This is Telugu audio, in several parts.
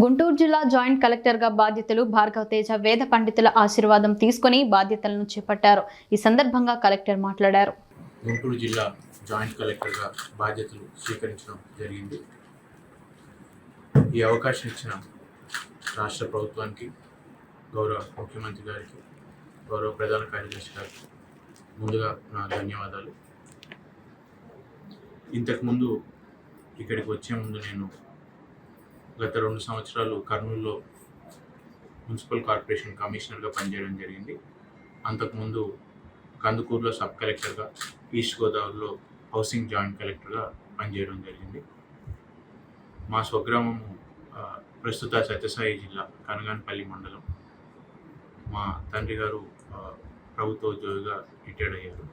గుంటూరు జిల్లా జాయింట్ కలెక్టర్గా బాధ్యతలు భార్గవ తేజ వేద పండితుల ఆశీర్వాదం తీసుకుని బాధ్యతలను చేపట్టారు. ఈ సందర్భంగా కలెక్టర్ మాట్లాడారు. గుంటూరు జిల్లా జాయింట్ కలెక్టర్గా బాధ్యతలు స్వీకరించడం జరిగింది. ఈ అవకాశం ఇచ్చిన రాష్ట్ర ప్రభుత్వానికి గౌరవ ముఖ్యమంత్రి గారికి గౌరవ ప్రధాన కార్యదర్శి గారికి ముందుగా నా ధన్యవాదాలు. ఇంతకుముందు ఇక్కడికి వచ్చే ముందు నేను గత రెండు సంవత్సరాలు కర్నూలులో మున్సిపల్ కార్పొరేషన్ కమిషనర్గా పనిచేయడం జరిగింది. అంతకుముందు కందుకూరులో సబ్ కలెక్టర్గా ఈస్ట్ గోదావరిలో హౌసింగ్ జాయింట్ కలెక్టర్గా పనిచేయడం జరిగింది. మా స్వగ్రామము ప్రస్తుత సత్యసాయి జిల్లా కనగానపల్లి మండలం. మా తండ్రి గారు ప్రభుత్వ ఉద్యోగిగా రిటైర్డ్ అయ్యారు.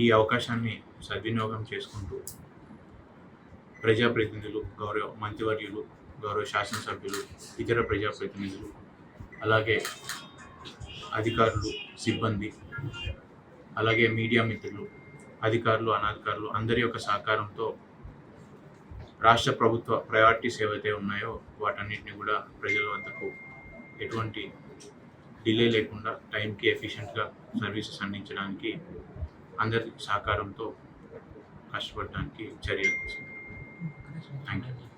ఈ అవకాశాన్ని సద్వినియోగం చేసుకుంటూ ప్రజాప్రతినిధులు గౌరవ మంత్రివర్యులు గౌరవ శాసనసభ్యులు ఇతర ప్రజాప్రతినిధులు అలాగే అధికారులు సిబ్బంది అలాగే మీడియా మిత్రులు అధికారులు అనాధికారులు అందరి యొక్క సహకారంతో రాష్ట్ర ప్రభుత్వ ప్రయారిటీస్ ఏవైతే ఉన్నాయో వాటన్నిటిని కూడా ప్రజల వద్దకు ఎటువంటి డిలే లేకుండా టైంకి ఎఫిషియెంట్గా సర్వీసెస్ అందించడానికి అందరి సహకారంతో కష్టపడడానికి చర్యలు తీసుకుంటాం Thank you.